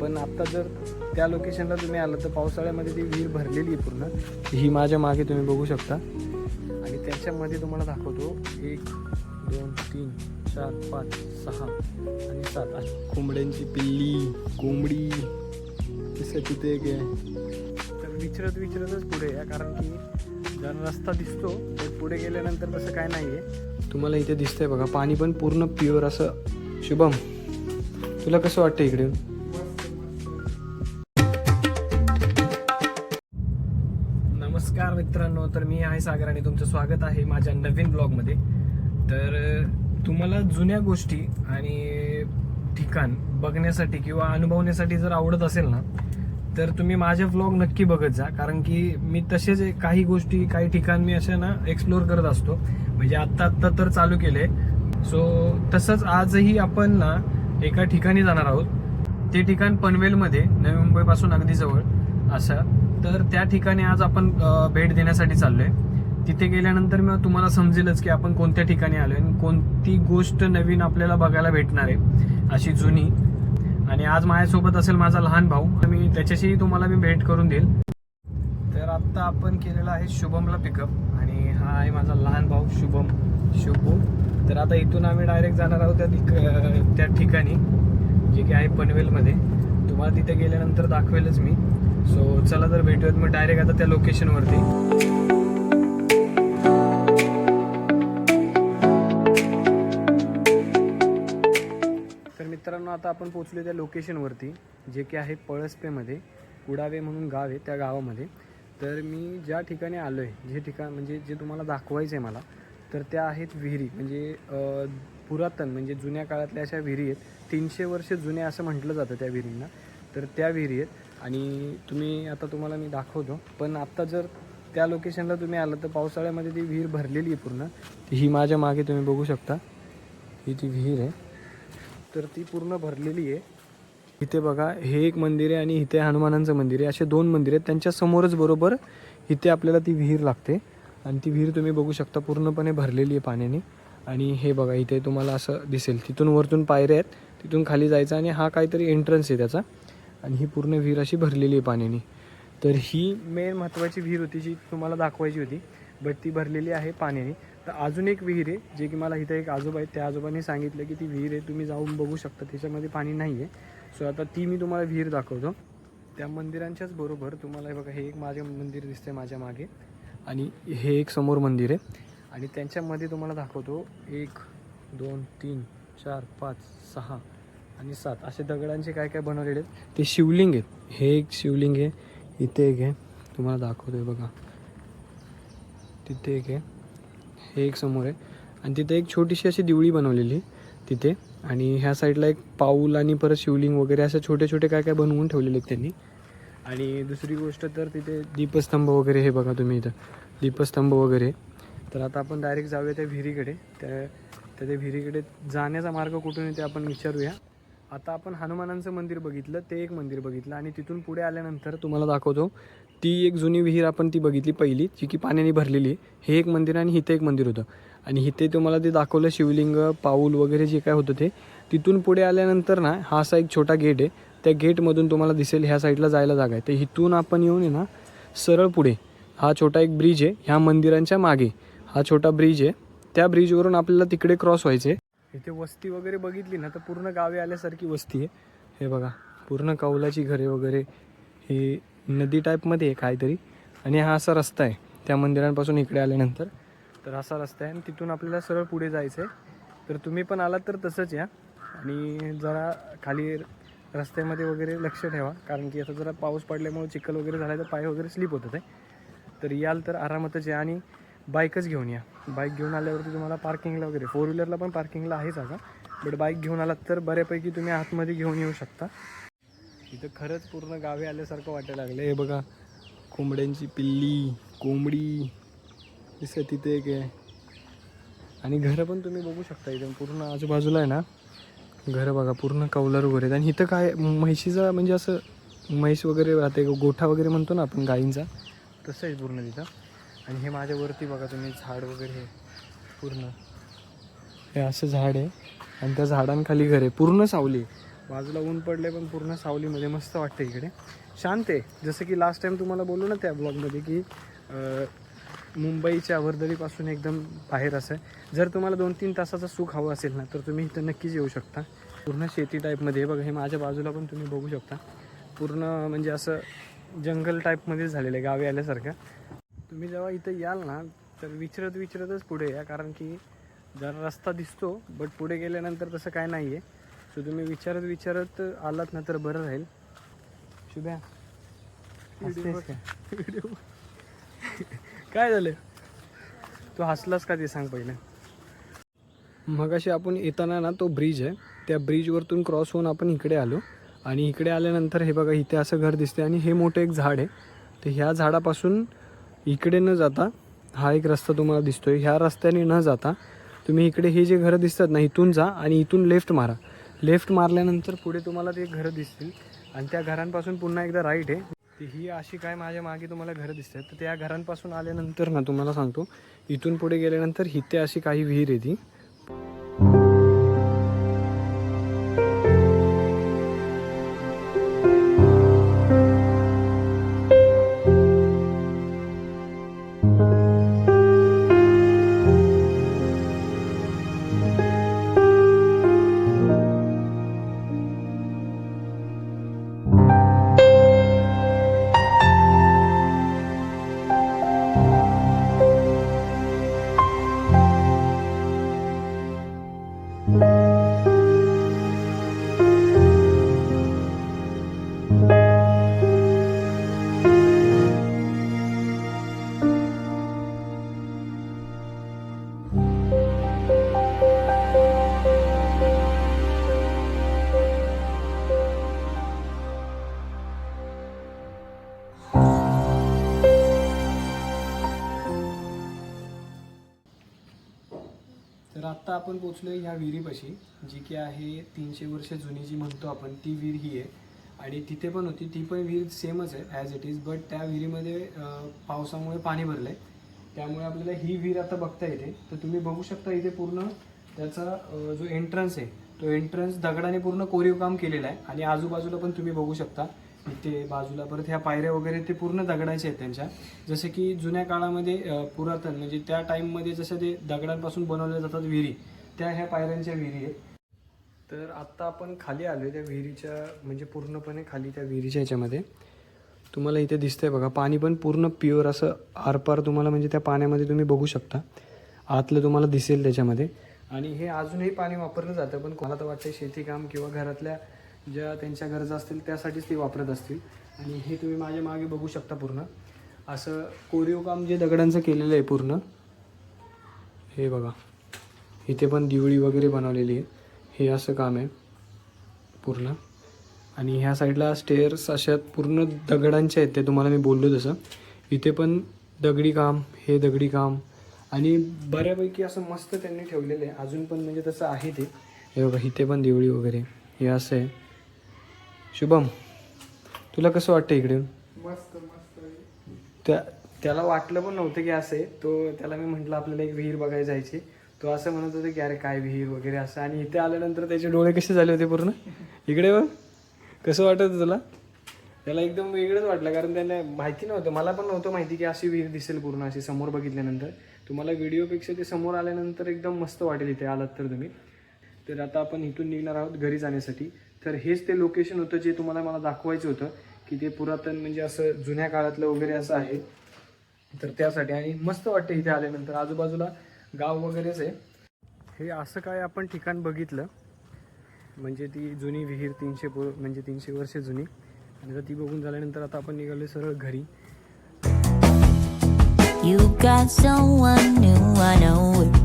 पण आत्ता जर त्या लोकेशनला तुम्ही आलं तर पावसाळ्यामध्ये ती विहीर भरलेली आहे पूर्ण. ही माझ्या मागे तुम्ही बघू शकता. आणि त्याच्यामध्ये तुम्हाला दाखवतो एक दोन तीन चार पाच सहा आणि सात. आठ कोंबड्यांची पिल्ली कोंबडी. तसं तिथे एक आहे. तर विचरत विचरतच पुढे या कारण की जर रस्ता दिसतो तर पुढे गेल्यानंतर तसं काय नाही आहे तुम्हाला इथे दिसतंय बघा पाणी पण पूर्ण प्युअर असं शुभम. तुला कसं वाटतं इकडे? मित्रांनो तर मी आहे सागर आणि तुमचं स्वागत आहे माझ्या नवीन ब्लॉगमध्ये. तर तुम्हाला जुन्या गोष्टी आणि ठिकाण बघण्यासाठी किंवा अनुभवण्यासाठी जर आवडत असेल ना तर तुम्ही माझे व्लॉग नक्की बघत जा. कारण की मी तसेच काही गोष्टी काही ठिकाण मी असे ना एक्सप्लोअर करत असतो. म्हणजे आत्ता आत्ता तर चालू केले सो तसंच आजही आपण ना एका ठिकाणी जाणार आहोत. ते ठिकाण पनवेलमध्ये नवी मुंबईपासून अगदी जवळ असं तर त्या ठिकाणी आज आपण भेट देण्यासाठी चाललोय. तिथे गेल्यानंतर मग तुम्हाला समजेलच की आपण कोणत्या ठिकाणी आलोय आणि कोणती गोष्ट नवीन आपल्याला बघायला भेटणार आहे अशी जुनी. आणि आज माझ्यासोबत असेल माझा लहान भाऊ. मी त्याच्याशीही तुम्हाला मी भेट करून देईल. तर आत्ता आपण केलेला आहे शुभमला पिकअप आणि हा आहे माझा लहान भाऊ शुभम. शुभू. तर आता इथून आम्ही डायरेक्ट जाणार आहोत त्या त्या ठिकाणी जे की आहे पनवेलमध्ये. तुम्हाला तिथे गेल्यानंतर दाखवेलच मी. सो चला तर भेटूयात मग डायरेक्ट आता त्या लोकेशनवरती तर मित्रांनो आता आपण पोहोचलो त्या लोकेशनवरती जे की आहे पळसपेमध्ये कुडावे म्हणून गाव आहे त्या गावामध्ये. तर मी ज्या ठिकाणी आलो आहे जे ठिकाण म्हणजे जे तुम्हाला दाखवायचं आहे मला तर त्या आहेत विहिरी. म्हणजे पुरातन म्हणजे जुन्या काळातल्या अशा विहिरी आहेत. तीनशे वर्ष जुन्या असं म्हटलं जातं त्या विहिरींना. तर त्या विहिरी आहेत. आणि तुम्ही आता तुम्हाला मी दाखवतो. पण आत्ता जर त्या लोकेशनला तुम्ही आलं तर पावसाळ्यामध्ये ती विहीर भरलेली आहे पूर्ण. ही माझ्या मागे तुम्ही बघू शकता. ही ती विहीर आहे. तर ती पूर्ण भरलेली आहे. इथे बघा हे एक मंदिर आहे आणि इथे हनुमानांचं मंदिर आहे. असे दोन मंदिर आहेत. त्यांच्या समोरच बरोबर इथे आपल्याला ती विहीर लागते. आणि ती विहीर तुम्ही बघू शकता पूर्णपणे भरलेली आहे पाण्याने. आणि हे बघा इथे तुम्हाला असं दिसेल. तिथून वरतून पायऱ्या आहेत. तिथून खाली जायचं आणि हा काहीतरी एंट्रन्स आहे त्याचा. आणि ही पूर्ण विहीर अशी भरलेली आहे पाण्याने. तर ही मेन महत्त्वाची विहीर होती जी तुम्हाला दाखवायची होती बट ती भरलेली आहे पाण्याने. तर अजून एक विहीर आहे जे की मला इथं एक आजोबा आहेत त्या आजोबांनी सांगितलं की ती विहीर आहे तुम्ही जाऊन बघू शकता त्याच्यामध्ये पाणी नाही आहे सो आता ती मी तुम्हाला विहीर दाखवतो. त्या मंदिरांच्याच बरोबर तुम्हाला हे बघा हे एक माझे मंदिर दिसतंय माझ्या मागे. आणि हे एक समोर मंदिर आहे. आणि त्यांच्यामध्ये तुम्हाला दाखवतो एक दोन तीन चार पाच सहा आणि सात. असे दगडांचे काय काय बनवलेले आहेत? ते शिवलिंग आहेत. हे एक शिवलिंग आहे. इथे एक आहे. तुम्हाला दाखवतोय बघा. तिथे एक आहे. हे एक समोर आहे. आणि तिथे एक छोटीशी अशी दिवळी बनवलेली आहे. तिथे. आणि ह्या साईडला एक पाऊल आणि परत शिवलिंग वगैरे असे छोटे छोटे काय काय बनवून ठेवलेले आहेत त्यांनी. आणि दुसरी गोष्ट तर तिथे दीपस्तंभ वगैरे हे बघा तुम्ही इथं. दीपस्तंभ वगैरे. तर आता आपण डायरेक्ट जाऊया त्या विहिरीकडे. त्या त्या विहिरीकडे जाण्याचा मार्ग कुठून येते ते आपण विचारूया. आता आपण हनुमानांचं मंदिर बघितलं ते एक मंदिर बघितलं आणि तिथून पुढे आल्यानंतर तुम्हाला दाखवतो ती एक जुनी विहीर आपण ती बघितली पहिली जी की पाण्याने भरलेली हे एक मंदिर आणि इथे एक मंदिर होतं. आणि इथे तुम्हाला ते दाखवलं शिवलिंग पाऊल वगैरे जे काय होतं ते. तिथून पुढे आल्यानंतर ना हा असा एक छोटा गेट आहे. त्या गेटमधून तुम्हाला दिसेल ह्या साईडला जायला जागा आहे. तर इथून आपण येऊन आहे ना सरळ पुढे हा छोटा एक ब्रिज आहे. ह्या मंदिरांच्या मागे हा छोटा ब्रिज आहे. त्या ब्रिजवरून आपल्याला तिकडे क्रॉस व्हायचे इथे वस्ती वगैरे बघितली ना तर पूर्ण गावे आल्यासारखी वस्ती आहे. हे बघा पूर्ण कौलाची घरे वगैरे हे नदी टाईपमध्ये आहे काहीतरी. आणि हा असा रस्ता आहे त्या मंदिरांपासून इकडे आल्यानंतर. तर असा रस्ता आहे आणि तिथून आपल्याला सरळ पुढे जायचं आहे तर तुम्ही पण आलात तर तसंच या. आणि जरा खाली रस्त्यामध्ये वगैरे लक्ष ठेवा कारण की आता जरा पाऊस पडल्यामुळे चिखल वगैरे झाला तर पाय वगैरे स्लिप होतात आहे. तर याल तर आरामातच या आणि बाईकच घेऊन या. बाईक घेऊन आल्यावरती तुम्हाला पार्किंगला वगैरे फोर व्हीलरला पण पार्किंगला आहेच आता बट बाईक घेऊन आलात तर बऱ्यापैकी तुम्ही आतमध्ये घेऊन येऊ शकता. इथं खरंच पूर्ण गावे आल्यासारखं वाटायला लागलं हे बघा कोंबड्यांची पिल्ली कोंबडी दिसत तिथे एक आहे. आणि घरं पण तुम्ही बघू शकता इथं. पूर्ण आजूबाजूला आहे ना घरं बघा पूर्ण कौलर वगैरे आहेत. आणि इथं काय म्हैशीचा म्हणजे असं म्हैस वगैरे राहते गोठा वगैरे म्हणतो ना आपण गाईंचा तसं आहे पूर्ण तिथं. आणि हे माझ्यावरती बघा तुम्ही झाड वगैरे हे पूर्ण. हे असं झाड आहे. आणि त्या झाडांखाली घर आहे. पूर्ण सावली बाजूला ऊन पडले पण पूर्ण सावलीमध्ये मस्त वाटतं इकडे. शांत आहे. जसं की लास्ट टाईम तुम्हाला बोललो ना त्या ब्लॉगमध्ये की मुंबईच्या वर्दळीपासून एकदम बाहेर असं आहे. जर तुम्हाला दोन तीन तासाचं सुख हवं असेल ना तर तुम्ही इथं नक्कीच येऊ शकता. पूर्ण शेती टाईपमध्ये बघा हे माझ्या बाजूला पण तुम्ही बघू शकता. पूर्ण म्हणजे असं जंगल टाईपमध्ये झालेलं आहे गावी आल्यासारखं. तुम्ही जेव्हा इथं याल ना तर विचारत विचरतच पुढे या कारण की जरा रस्ता दिसतो बट पुढे गेल्यानंतर तसं काय नाही आहे सो तुम्ही विचारत विचारत आलात ना तर बरं राहील. शुभ्या व्हिडिओ काय झालं? तू हसलास का ते सांग पहिले. मग अशी आपण येताना ना तो ब्रिज आहे. त्या ब्रिजवरतून क्रॉस होऊन आपण इकडे आलो. आणि इकडे आल्यानंतर हे बघा इथे असं घर दिसते आणि हे मोठं एक झाड आहे. तर ह्या झाडापासून इकडे न जाता हा एक रस्ता तुम्हाला दिसतोय. ह्या रस्त्याने न जाता तुम्ही इकडे हे जे घरं दिसतात ना इथून जा आणि इथून लेफ्ट मारा. लेफ्ट मारल्यानंतर पुढे तुम्हाला ते घरं दिसतील. आणि त्या घरांपासून पुन्हा एकदा राईट आहे. ती ही अशी काय माझ्या मागे तुम्हाला घरं दिसतात. तर त्या घरांपासून आल्यानंतर ना तुम्हाला सांगतो इथून पुढे गेल्यानंतर इथे अशी काही विहीर आहे ती. आत्ता आपण पोचलो ह्या विहिरीपाशी जी की आहे तीनशे वर्ष जुनी जी म्हणतो आपण ती विहीर ही आहे. आणि तिथे पण होती ती पण विहीर सेमच आहे ॲज इट इज बट त्या विहिरीमध्ये पावसामुळे पाणी भरलं आहे त्यामुळे आपल्याला ही विहीर आता बघता येते. तर तुम्ही बघू शकता इथे पूर्ण त्याचा जो एंट्रन्स आहे तो एंट्रन्स दगडाने पूर्ण कोरीव काम केलेला आहे. आणि आजूबाजूला पण तुम्ही बघू शकता. इथे बाजूला परत ह्या पायऱ्या वगैरे ते पूर्ण दगडाचे आहेत त्यांच्या. जसं की जुन्या काळामध्ये पुरातन म्हणजे त्या टाईममध्ये जसं ते दगडांपासून बनवल्या जातात विहिरी त्या ह्या पायऱ्यांच्या विहिरी आहेत. तर आत्ता आपण खाली आलो आहे त्या विहिरीच्या म्हणजे पूर्णपणे खाली त्या विहिरीच्या ह्याच्यामध्ये. तुम्हाला इथे दिसतंय बघा पाणी पण पूर्ण प्युअर असं आरपार तुम्हाला म्हणजे त्या पाण्यामध्ये तुम्ही बघू शकता. आतलं तुम्हाला दिसेल त्याच्यामध्ये. आणि हे अजूनही पाणी वापरलं जातं पण कोणाला तर वाटतं शेतीकाम किंवा घरातल्या ज्या त्यांच्या गरजा असतील त्यासाठीच ते वापरत असतील. आणि हे तुम्ही माझ्या मागे बघू शकता पूर्ण. असं कोरीव काम जे दगडांचं केलेलं आहे पूर्ण. हे बघा. इथे पण दिवळी वगैरे बनवलेली आहे. हे असं काम आहे. पूर्ण. आणि ह्या साईडला स्टेअर्स अशा पूर्ण दगडांचे आहेत. ते तुम्हाला मी बोललो तसं. इथे पण दगडी काम हे दगडी काम. आणि बऱ्यापैकी असं मस्त त्यांनी ठेवलेलं आहे. अजून पण म्हणजे तसं आहे ते. हे बघा इथे पण दिवळी वगैरे. हे असं आहे. शुभम तुला कसं वाटतं इकडे? येऊन? मस्त मस्त त्या त्याला वाटलं पण नव्हतं की असं आहे. तो त्याला मी म्हटलं आपल्याला एक विहीर बघायला जायची तो असं म्हणत होता की अरे काय विहीर वगैरे असं. आणि इथे आल्यानंतर त्याचे डोळे कसे झाले होते पूर्ण? इकडे बघ. कसं वाटत होतं तुला? त्याला एकदम वेगळंच वाटलं कारण त्याला माहिती नव्हतं मला पण नव्हतं माहिती की अशी विहीर दिसेल पूर्ण अशी समोर बघितल्यानंतर. तुम्हाला व्हिडिओपेक्षा ते समोर आल्यानंतर एकदम मस्त वाटेल इथे आलात तर तुम्ही. तर आता आपण इथून निघणार आहोत घरी जाण्यासाठी. तर हेच ते लोकेशन होतं जे तुम्हाला मला दाखवायचं होतं की ते पुरातन म्हणजे असं जुन्या काळातलं वगैरे असं आहे. तर त्यासाठी आणि मस्त वाटतं इथे आल्यानंतर. आजूबाजूला गाव वगैरेच आहे. हे असं काय आपण ठिकाण बघितलं. म्हणजे ती जुनी विहीर तीनशे पु म्हणजे तीनशे वर्ष जुनी. आणि आता ती बघून झाल्यानंतर आता आपण निघालो सरळ घरी. You got someone new, I know it.